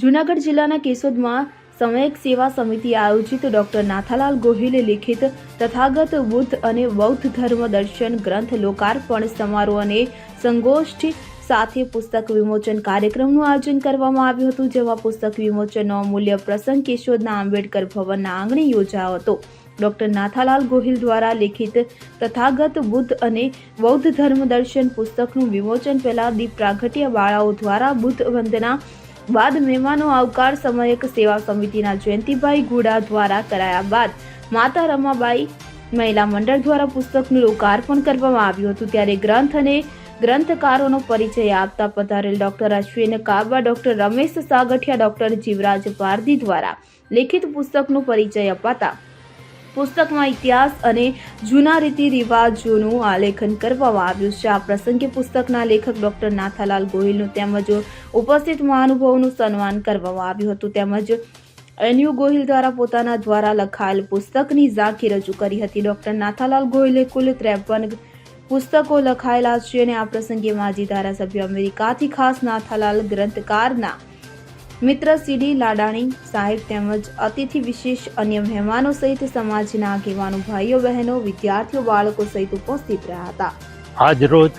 જૂનાગઢ જિલ્લાના કેશોદમાં સમયક સેવા સમિતિ આયોજિત ડોક્ટર નાથાલાલ ગોહિલે લિખિત તથાગત બુદ્ધ અને બૌદ્ધ ધર્મ દર્શન ગ્રંથ લોકાર્પણ સમારોહ અને સંગોષ્ઠી સાથે પુસ્તક વિમોચન કાર્યક્રમનું આયોજન કરવામાં આવ્યું હતું, જેમાં પુસ્તક વિમોચનનો અમૂલ્ય પ્રસંગ કેશોદના આંબેડકર ભવનના આંગણે યોજાયો હતો. ડોક્ટર નાથાલાલ ગોહિલ દ્વારા લિખિત તથાગત બુદ્ધ અને બૌદ્ધ ધર્મ દર્શન પુસ્તકનું વિમોચન પહેલા દીપ પ્રાગટ્ય બાળાઓ દ્વારા બુદ્ધ વંદના બાદ મહેમાનો આવકાર સમયક સેવા સમિતિના જયંતિભાઈ ગુડા દ્વારા કરાયા બાદ માતા રમાબાઈ મહિલા મંડળ દ્વારા પુસ્તકનું લોકાર્પણ કરવામાં આવ્યું હતું. ત્યારે ગ્રંથ અને ગ્રંથકારોનો પરિચય આપતા પધારેલ doctor Ashwin Kaba, doctor Ramesh Sagathiya, doctor Jivraj Pardhi દ્વારા લિખિત પુસ્તકનો પરિચય અપાતા પુસ્તકમાં ઇતિહાસ અને જૂના રીતિ રિવાજોનું આલેખન કરવામાં આવ્યું છે. આ પ્રસંગે પુસ્તકના લેખક ડોક્ટર નાથાલાલ ગોહિલનું તેમજ ઉપસ્થિત મહાનુભાવોનું સન્માન કરવામાં આવ્યું હતું. તેમજ એનયુ ગોહિલ દ્વારા પોતાના દ્વારા લખાયેલ પુસ્તકની ઝાંખી રજૂ કરી હતી. ડોક્ટર નાથાલાલ ગોહિલે કુલ ત્રેપન પુસ્તકો લખાયેલા છે અને આ પ્રસંગે માજી ધારાસભ્ય અમેરિકાથી ખાસ નાથાલાલ ગ્રંથકારના મિત્ર સીડી લાડાણી સાહેબ તેમજ અતિથિ વિશેષ અન્ય મહેમાનો સહિત સમાજના આગેવાનો, ભાઈઓ, બહેનો, વિદ્યાર્થીઓ, બાળકો સહિત ઉપસ્થિત રહ્યા હતા. આજરોજ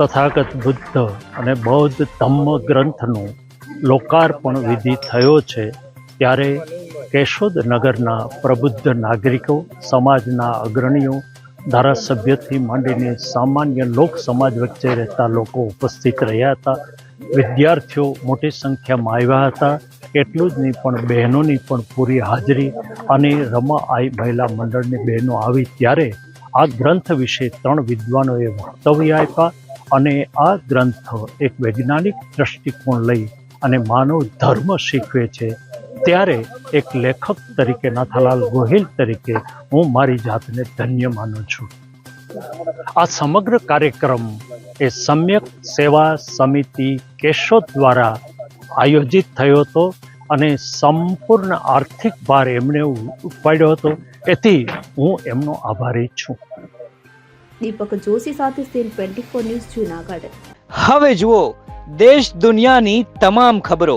તથાગત બુદ્ધ અને બૌદ્ધ ધમ્મ ગ્રંથનું લોકાર્પણ વિધિ થયો છે ત્યારે કેશોદ નગરના પ્રબુદ્ધ નાગરિકો, સમાજના અગ્રણીઓ ધારાસભ્યથી માંડીને સામાન્ય લોક સમાજ વચ્ચે રહેતા લોકો ઉપસ્થિત રહ્યા હતા. વિદ્યાર્થીઓ મોટી સંખ્યામાં આવ્યા હતા. એટલું જ નહીં, પણ બહેનોની પણ પૂરી હાજરી અને રમા આઈ મહિલા મંડળની બહેનો આવી ત્યારે આ ગ્રંથ વિશે ત્રણ વિદ્વાનોએ વક્તવ્ય આપ્યા અને આ ગ્રંથ એક વૈજ્ઞાનિક દ્રષ્ટિકોણ લઈ અને માનવ ધર્મ શીખવે છે. ત્યારે એક લેખક તરીકે નાથાલાલ ગોહિલ તરીકે હું મારી જાતને ધન્ય માનું છું. આ સમગ્ર કાર્યક્રમ એ સમ્યક સેવા સમિતિ કેશોદ દ્વારા આયોજિત થયો હતો અને સંપૂર્ણ આર્થિક ભાર એમણે ઉપાડ્યો હતો. એથી હું એમનો આભારી છું. દીપક જોશી સાથે CN twenty four news Junagadh. હવે જુઓ દેશ દુનિયાની તમામ ખબરો